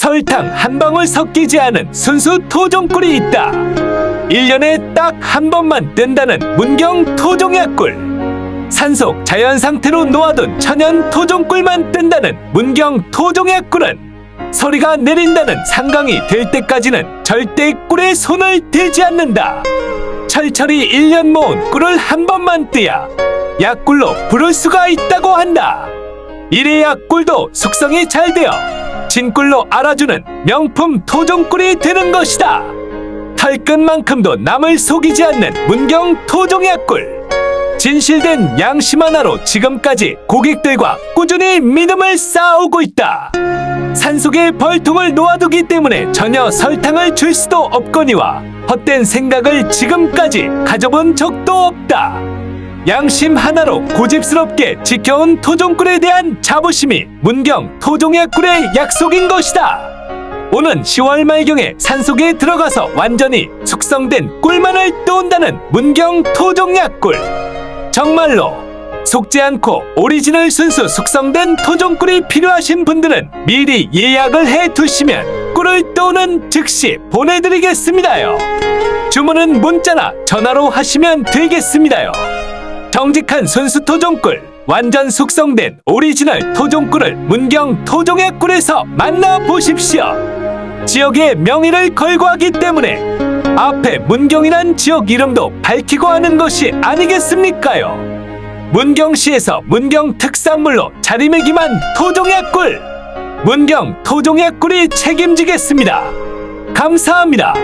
설탕 한 방울 섞이지 않은 순수 토종꿀이 있다. 1년에 딱 한 번만 뜬다는 문경 토종약꿀. 산속 자연 상태로 놓아둔 천연 토종꿀만 뜬다는 문경 토종약꿀은 서리가 내린다는 상강이 될 때까지는 절대 꿀에 손을 대지 않는다. 철철이 1년 모은 꿀을 한 번만 뜨야 약꿀로 부를 수가 있다고 한다. 이래야 꿀도 숙성이 잘 되어 진꿀로 알아주는 명품 토종꿀이 되는 것이다. 털끝만큼도 남을 속이지 않는 문경 토종약 꿀. 진실된 양심 하나로 지금까지 고객들과 꾸준히 믿음을 쌓아오고 있다. 산속에 벌통을 놓아두기 때문에 전혀 설탕을 줄 수도 없거니와 헛된 생각을 지금까지 가져본 적도 없다. 양심 하나로 고집스럽게 지켜온 토종꿀에 대한 자부심이 문경 토종약꿀의 약속인 것이다. 오는 10월 말경에 산속에 들어가서 완전히 숙성된 꿀만을 떠온다는 문경 토종약꿀. 정말로 속지 않고 오리지널 순수 숙성된 토종꿀이 필요하신 분들은 미리 예약을 해 두시면 꿀을 떠오는 즉시 보내드리겠습니다요. 주문은 문자나 전화로 하시면 되겠습니다요. 정직한 순수 토종꿀, 완전 숙성된 오리지널 토종꿀을 문경 토종의 꿀에서 만나보십시오. 지역의 명의를 걸고 하기 때문에 앞에 문경이란 지역 이름도 밝히고 하는 것이 아니겠습니까요? 문경시에서 문경 특산물로 자리매김한 토종의 꿀, 문경 토종의 꿀이 책임지겠습니다. 감사합니다.